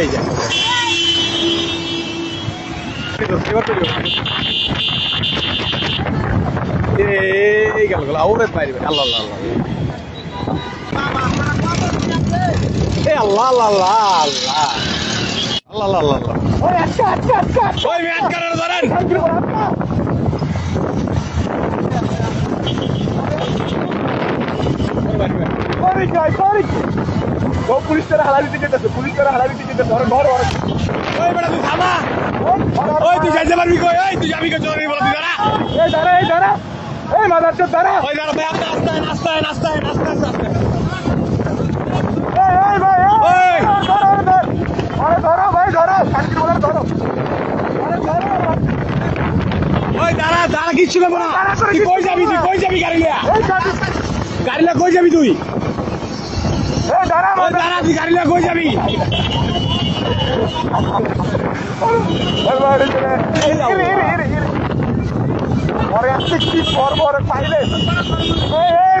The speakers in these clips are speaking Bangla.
এই যে। এই গেল গেল। আউরে পাইবে আল্লাহ আল্লাহ আল্লাহ। এ আল্লাহ আল্লাহ আল্লাহ আল্লাহ। আল্লাহ আল্লাহ আল্লাহ। ওই আচ্ছা আচ্ছা আচ্ছা ওই ম্যাচ কারণ ধরেন। সরি জয় সরি ও পুলিশ করে হালালি দিতে যেতেছে পুলিশ করে হালালি দিতে যেতেছে ধরো ধরো ওই বেটা তুই থামা। ওই তুই যাইতে পারবি কই? ওই তুই যাবি কই? চল বল তুই দাঁড়া। এই দাঁড়া এই দাঁড়া। এই মাদার চোদ দাঁড়া। ওই দাঁড়া ভাই আপনি আস্তে আস্তে আস্তে আস্তে আস্তে আস্তে এই ভাই এই, ওই। ধরো ধরো ধরো। আরে ধরো ভাই ধরো। শান্তি বলে ধরো। আরে ধরো ওই দাঁড়া দাঁড়া কিচ্ছু নেব না। তুই কই যাবি তুই কই যাবি গাড়ি লিয়া গাড়ি লিয়া কই যাবি তুই? এই দাঁড়া ওই মাদার দাঁড়া তুই গাড়ি লিয়া কই যাবি? পরে আসছে কি পর পর পাইলে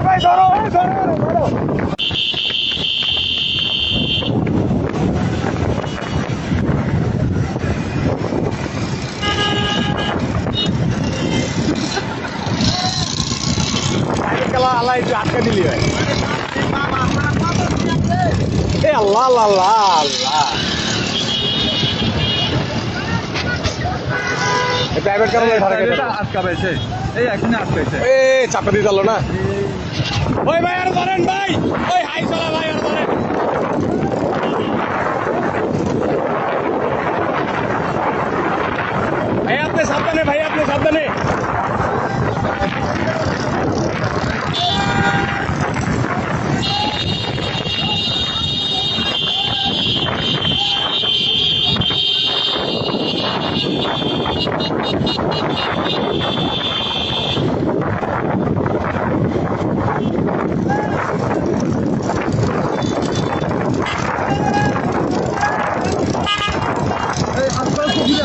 ভাই ধরো একটু আটকে দিলি ভাই এ আল্লাহ আল্লাহ আল্লাহ আল্লাহ প্রাইভেট কারণে। আটকাবেছে এই এখানে আটকাইছে এ চাপে দিয়ে দিল না। ওই ভাই আর ধরেন ভাই। ওই হাই চলা ভাই আর ধরেন ভাই আপনি সাবধানে ভাই আপনি সাবধানে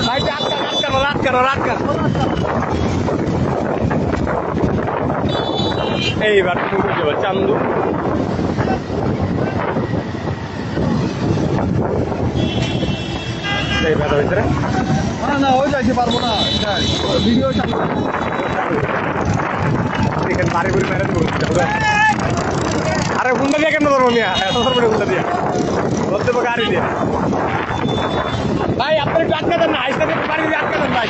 ভাই রাত কেন রাত কেন এইবার তুমি যাবে চান্দু। এইবার ভিতরে না না ওই যাইতে পারব না। ভিডিও চালু। এখানে বাড়ি বুড়ি মেরে দেবো আরে হুন্ডা দিয়ে কেন ধরবো মিয়া? এত ধরবো হুন্ডা দিয়া। ধরতে পারব গাড়ি দিয়ে। ভাই আপনি একটু আটকা দেন না আইসা গাড়ি দিয়ে আটকা দেন ভাই